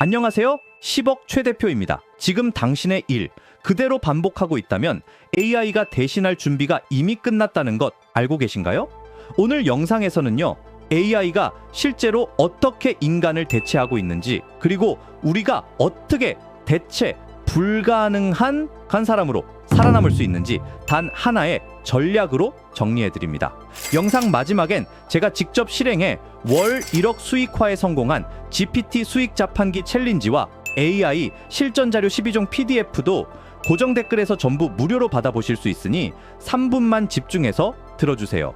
안녕하세요. 10억 최 대표입니다. 지금 당신의 일 그대로 반복하고 있다면 AI가 대신할 준비가 이미 끝났다는 것 알고 계신가요? 오늘 영상에서는요. AI가 실제로 어떻게 인간을 대체하고 있는지 그리고 우리가 어떻게 대체 불가능한 간 사람으로 살아남을 수 있는지 단 하나의 전략으로 정리해 드립니다. 영상 마지막엔 제가 직접 실행해 월 1억 수익화에 성공한 GPT 수익 자판기 챌린지와 AI 실전 자료 12종 PDF도 고정 댓글에서 전부 무료로 받아보실 수 있으니 3분만 집중해서 들어주세요.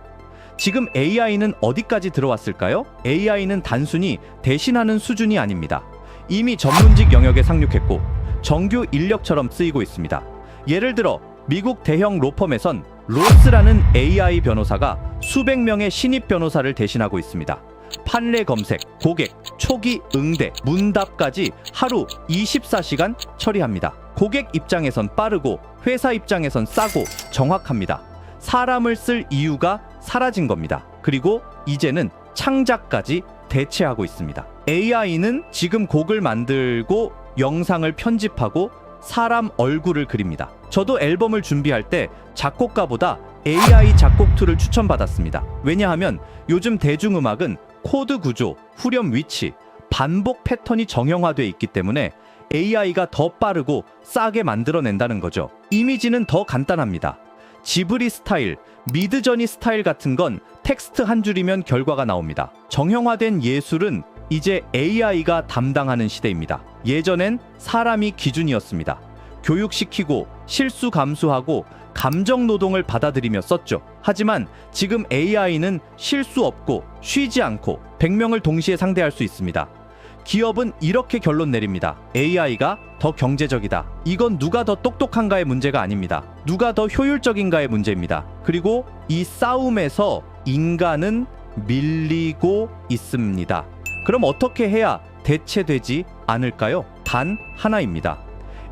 지금 AI는 어디까지 들어왔을까요? AI는 단순히 대신하는 수준이 아닙니다. 이미 전문직 영역에 상륙했고 정규 인력처럼 쓰이고 있습니다. 예를 들어 미국 대형 로펌에선 로스라는 AI 변호사가 수백 명의 신입 변호사를 대신하고 있습니다. 판례 검색, 고객, 초기 응대, 문답까지 하루 24시간 처리합니다. 고객 입장에선 빠르고 회사 입장에선 싸고 정확합니다. 사람을 쓸 이유가 사라진 겁니다. 그리고 이제는 창작까지 대체하고 있습니다. AI는 지금 곡을 만들고 영상을 편집하고 사람 얼굴을 그립니다. 저도 앨범을 준비할 때 작곡가보다 AI 작곡 툴을 추천받았습니다. 왜냐하면 요즘 대중음악은 코드 구조, 후렴 위치, 반복 패턴이 정형화돼 있기 때문에 AI가 더 빠르고 싸게 만들어낸다는 거죠. 이미지는 더 간단합니다. 지브리 스타일, 미드저니 스타일 같은 건 텍스트 한 줄이면 결과가 나옵니다. 정형화된 예술은 이제 AI가 담당하는 시대입니다. 예전엔 사람이 기준이었습니다. 교육시키고 실수 감수하고 감정 노동을 받아들이며 썼죠. 하지만 지금 AI는 실수 없고 쉬지 않고 100명을 동시에 상대할 수 있습니다. 기업은 이렇게 결론 내립니다. AI가 더 경제적이다. 이건 누가 더 똑똑한가의 문제가 아닙니다. 누가 더 효율적인가의 문제입니다. 그리고 이 싸움에서 인간은 밀리고 있습니다. 그럼 어떻게 해야 대체되지 않을까요? 단 하나입니다.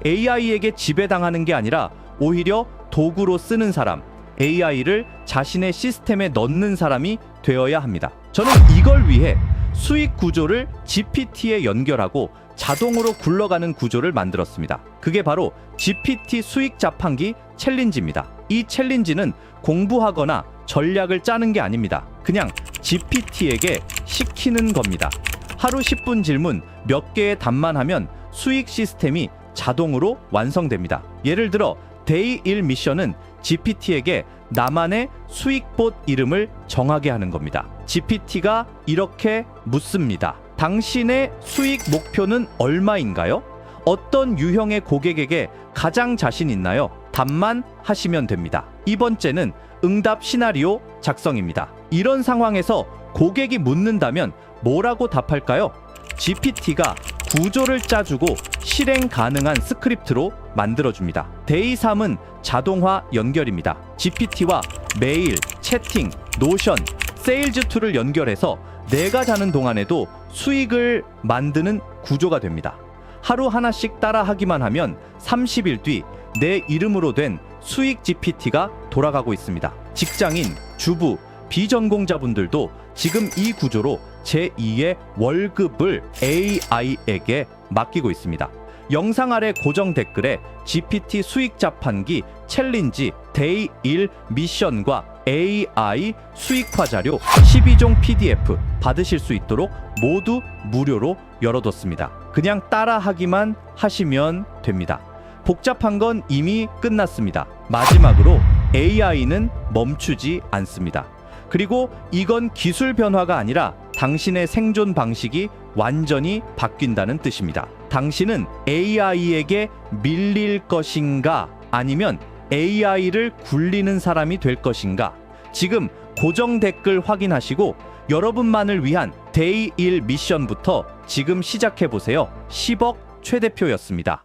AI에게 지배당하는 게 아니라 오히려 도구로 쓰는 사람, AI를 자신의 시스템에 넣는 사람이 되어야 합니다. 저는 이걸 위해 수익 구조를 GPT에 연결하고 자동으로 굴러가는 구조를 만들었습니다. 그게 바로 GPT 수익 자판기 챌린지입니다. 이 챌린지는 공부하거나 전략을 짜는 게 아닙니다. 그냥 GPT에게 시키는 겁니다. 하루 10분 질문 몇 개의 답만 하면 수익 시스템이 자동으로 완성됩니다. 예를 들어 데이 1 미션은 GPT에게 나만의 수익봇 이름을 정하게 하는 겁니다. GPT가 이렇게 묻습니다. 당신의 수익 목표는 얼마인가요? 어떤 유형의 고객에게 가장 자신 있나요? 답만 하시면 됩니다. 이번째는 응답 시나리오 작성입니다. 이런 상황에서 고객이 묻는다면 뭐라고 답할까요? GPT가 구조를 짜주고 실행 가능한 스크립트로 만들어줍니다. 데이 3은 자동화 연결입니다. GPT와 메일, 채팅, 노션, 세일즈 툴을 연결해서 내가 자는 동안에도 수익을 만드는 구조가 됩니다. 하루 하나씩 따라 하기만 하면 30일 뒤 내 이름으로 된 수익 GPT가 돌아가고 있습니다. 직장인, 주부, 비전공자분들도 지금 이 구조로 제2의 월급을 AI에게 맡기고 있습니다. 영상 아래 고정 댓글에 GPT 수익 자판기 챌린지 데이 1 미션과 AI 수익화 자료 12종 PDF 받으실 수 있도록 모두 무료로 열어뒀습니다. 그냥 따라하기만 하시면 됩니다. 복잡한 건 이미 끝났습니다. 마지막으로 AI는 멈추지 않습니다. 그리고 이건 기술 변화가 아니라 당신의 생존 방식이 완전히 바뀐다는 뜻입니다. 당신은 AI에게 밀릴 것인가 아니면 AI를 굴리는 사람이 될 것인가? 지금 고정 댓글 확인하시고 여러분만을 위한 데이 1 미션부터 지금 시작해 보세요. 10억 최 대표였습니다.